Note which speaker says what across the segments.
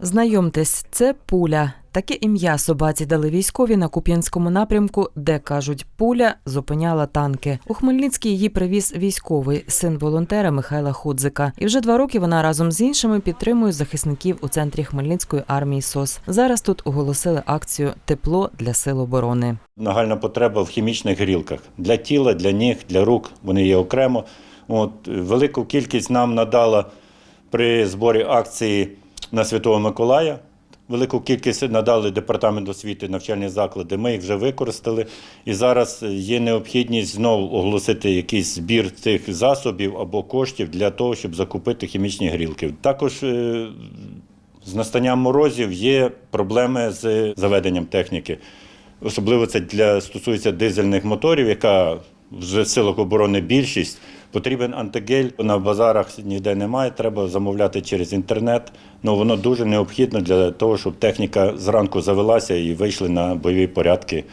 Speaker 1: Знайомтесь, це пуля. Таке ім'я собаці дали військові на Куп'янському напрямку, де кажуть, пуля зупиняла танки. У Хмельницький її привіз військовий син волонтера Михайла Худзика. І вже два роки вона разом з іншими підтримує захисників у центрі Хмельницької армії СОС. Зараз тут оголосили акцію Тепло для сил оборони.
Speaker 2: Нагальна потреба в хімічних грілках для тіла, для ніг, для рук. Вони є окремо. От, велику кількість нам надала при зборі акції на Святого Миколая. Велику кількість надали департамент освіти, навчальні заклади. Ми їх вже використали. І зараз є необхідність знову оголосити якийсь збір цих засобів або коштів для того, щоб закупити хімічні грілки. Також е, з настанням морозів є проблеми з заведенням техніки. Особливо це для стосується дизельних моторів, яка вже в силах оборони більшість. Потрібен антигель на базарах ніде немає. Треба замовляти через інтернет. Ну воно дуже необхідно для того, щоб техніка зранку завелася і вийшли на бойові порядки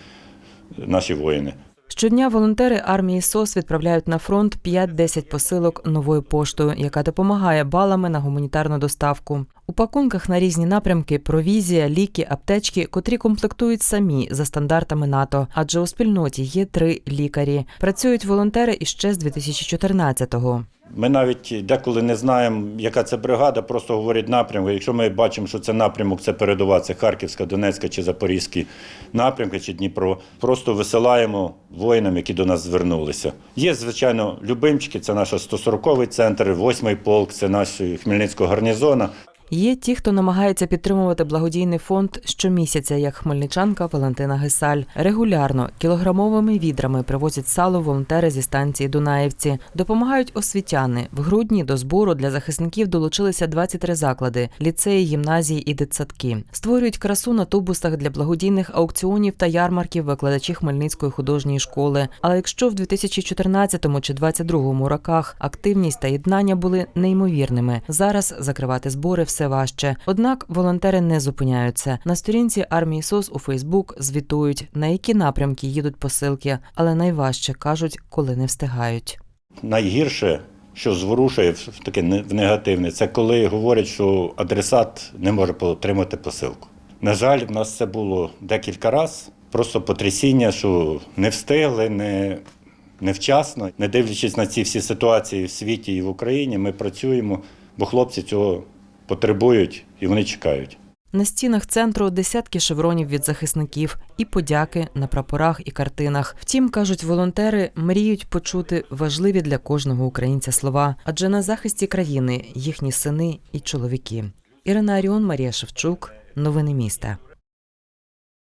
Speaker 2: наші воїни.
Speaker 1: Щодня волонтери армії СОС відправляють на фронт 5-10 посилок новою поштою, яка допомагає балами на гуманітарну доставку. У пакунках на різні напрямки провізія, ліки, аптечки, котрі комплектують самі за стандартами НАТО. Адже у спільноті є три лікарі. Працюють волонтери іще з 2014-го.
Speaker 2: Ми навіть деколи не знаємо, яка це бригада, просто говорять напрямок. Якщо ми бачимо, що це напрямок, це передова, це Харківська, Донецька чи Запорізькі напрямки, чи Дніпро, просто висилаємо воїнам, які до нас звернулися. Є, звичайно, любимчики, це наш 140-й центр, 8-й полк, це наш Хмельницького гарнізона.
Speaker 1: Є ті, хто намагається підтримувати благодійний фонд щомісяця, як хмельничанка Валентина Гесаль. Регулярно кілограмовими відрами привозять сало волонтери зі станції Дунаївці. Допомагають освітяни. В грудні до збору для захисників долучилися 23 заклади: ліцеї, гімназії і дитсадки. Створюють красу на тубусах для благодійних аукціонів та ярмарків викладачі Хмельницької художньої школи. Але якщо в 2014 чи 2022 роках активність та єднання були неймовірними, зараз закривати збори все важче. Однак волонтери не зупиняються. На сторінці армії СОС у Фейсбук звітують, на які напрямки їдуть посилки, але найважче кажуть, коли не встигають.
Speaker 2: Найгірше, що зворушує в таке в негативне, це коли говорять, що адресат не може отримати посилку. На жаль, в нас це було декілька разів. Просто потрясіння, що не встигли, не, невчасно. Не дивлячись на ці всі ситуації в світі і в Україні, ми працюємо, бо хлопці цього потребують і вони чекають.
Speaker 1: На стінах центру десятки шевронів від захисників і подяки на прапорах і картинах. Втім, кажуть волонтери, мріють почути важливі для кожного українця слова, адже на захисті країни їхні сини і чоловіки. Ірина Аріон, Марія Шевчук, новини міста.